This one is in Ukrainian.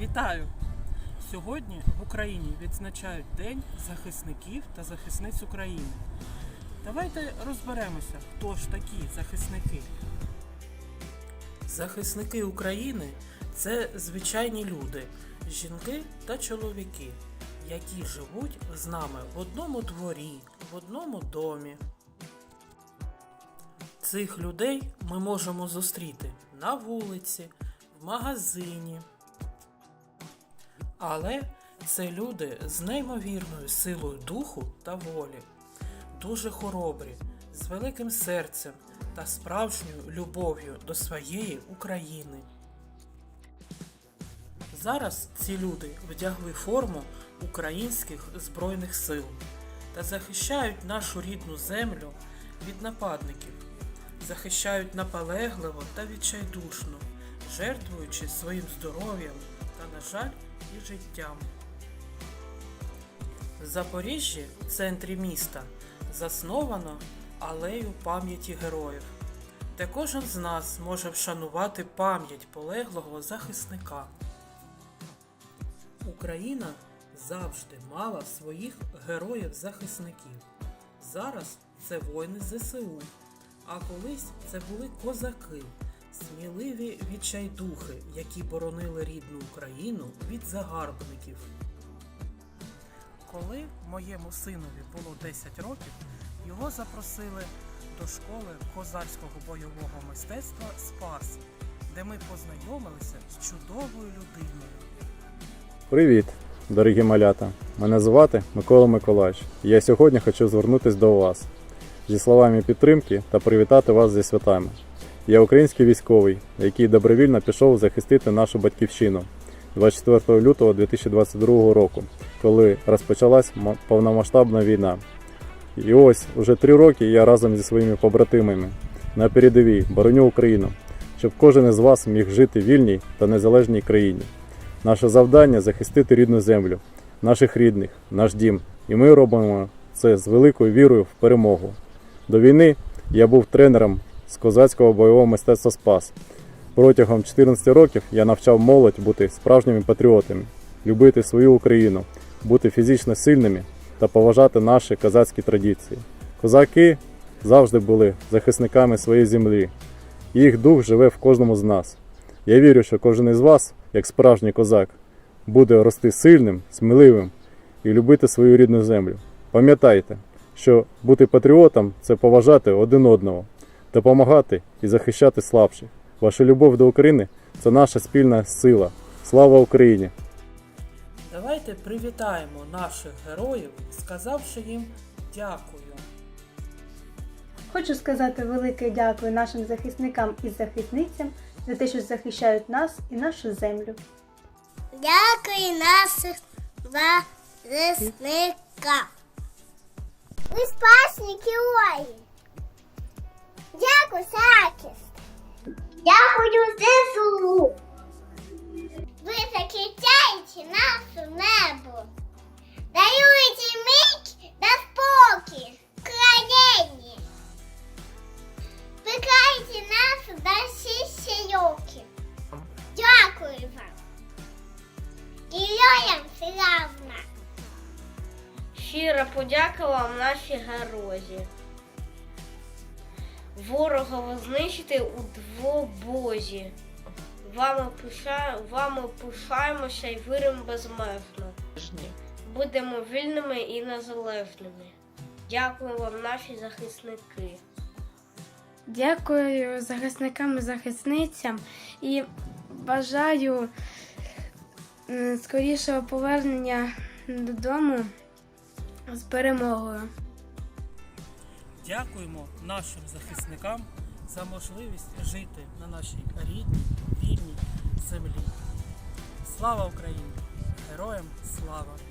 Вітаю! Сьогодні в Україні відзначають День захисників та захисниць України. Давайте розберемося, хто ж такі захисники. Захисники України це звичайні люди, жінки та чоловіки, які живуть з нами в одному дворі, в одному домі. Цих людей ми можемо зустріти на вулиці, в магазині. Але це люди з неймовірною силою духу та волі, дуже хоробрі, з великим серцем та справжньою любов'ю до своєї України. Зараз ці люди вдягли форму українських збройних сил та захищають нашу рідну землю від нападників, захищають наполегливо та відчайдушно, жертвуючи своїм здоров'ям та, на жаль, і життям. В Запоріжжі, в центрі міста, засновано алею пам'яті героїв, де кожен з нас може вшанувати пам'ять полеглого захисника. Україна завжди мала своїх героїв-захисників. Зараз це воїни ЗСУ, а колись це були козаки, сміливі відчайдухи, які боронили рідну Україну від загарбників. Коли моєму синові було 10 років, його запросили до школи козацького бойового мистецтва Спас, де ми познайомилися з чудовою людиною. Привіт, дорогі малята! Мене звати Микола Миколаївич. Я сьогодні хочу звернутися до вас зі словами підтримки та привітати вас зі святами. Я український військовий, який добровільно пішов захистити нашу батьківщину 24 лютого 2022 року, коли розпочалась повномасштабна війна. І ось уже три роки я разом зі своїми побратимами на передовій бороню Україну, щоб кожен із вас міг жити в вільній та незалежній країні. Наше завдання захистити рідну землю, наших рідних, наш дім. І ми робимо це з великою вірою в перемогу. До війни я був тренером з козацького бойового мистецтва Спас. Протягом 14 років я навчав молодь бути справжніми патріотами, любити свою Україну, бути фізично сильними та поважати наші козацькі традиції. Козаки завжди були захисниками своєї землі. Їх дух живе в кожному з нас. Я вірю, що кожен із вас, як справжній козак, буде рости сильним, сміливим і любити свою рідну землю. Пам'ятайте, що бути патріотом це поважати один одного, допомагати і захищати слабших. Ваша любов до України це наша спільна сила. Слава Україні! Давайте привітаємо наших героїв, сказавши їм дякую. Хочу сказати велике дякую нашим захисникам і захисницям за те, що захищають нас і нашу землю. Дякую наших захисникам. Ви спасні герої. Захист. Дякую ЗСУ. Ви захищаєте наше небо. Даєте мить та спокій країні. Пекайте нас до сісійоки. Дякую вам. Героям славна. Щира подяка вам, наші. Ворога знищити у двобозі. Вами, пиша... Вами пишаємося і віримо безмежно. Будемо вільними і незалежними. Дякую вам, наші захисники. Дякую захисникам і захисницям і бажаю скорішого повернення додому з перемогою. Дякуємо нашим захисникам за можливість жити на нашій рідній, вільній землі. Слава Україні! Героям слава!